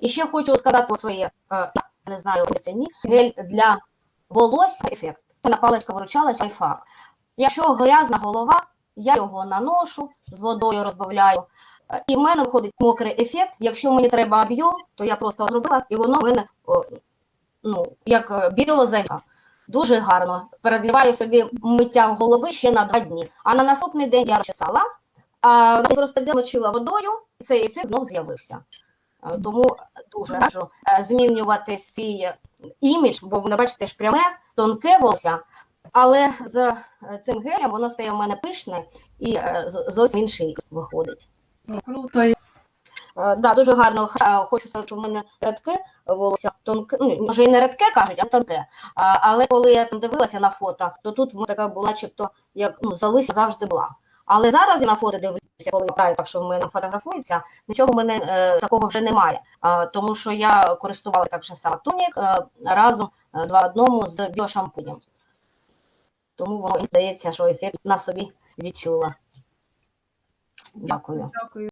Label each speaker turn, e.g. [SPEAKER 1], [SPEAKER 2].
[SPEAKER 1] І ще хочу сказати про своє, е, не знаю, ні, гель для волосся ефект. Це на паличка виручалочка лайфхак. Якщо грязна голова, я його наношу, з водою розбавляю. Е, І в мене виходить мокрий ефект. Якщо мені треба об'єм, то я просто зробила, і воно в мене ну, як е, біозайка. Дуже гарно. Передливаю собі миття голови ще на два дні. А на наступний день я розчесала, а просто взяла мочила водою, і цей ефект знов з'явився. Тому дуже раджу е, змінювати свій імідж, бо ви бачите ж пряме, тонке волосся, але з е, цим гелем воно стає в мене пишне і е, зовсім інший виходить.
[SPEAKER 2] Ну, Круто.
[SPEAKER 1] Е, Да, дуже гарно. Хочу сказати, що в мене рядке волосся тонке, ну, може і не рядке кажуть, а тонке. А, але коли я там дивилася на фото, то тут воно така була, начебто, як ну, залися завжди була. Але зараз я на фото дивлюся, коли я так, що в мене фотографується, нічого в мене е, такого вже немає. Е, тому що я користувалася так же саме тонік е, разом е, два одному з біошампунем. Тому воно і здається, що ефект на собі відчула. Дякую.
[SPEAKER 2] Дякую.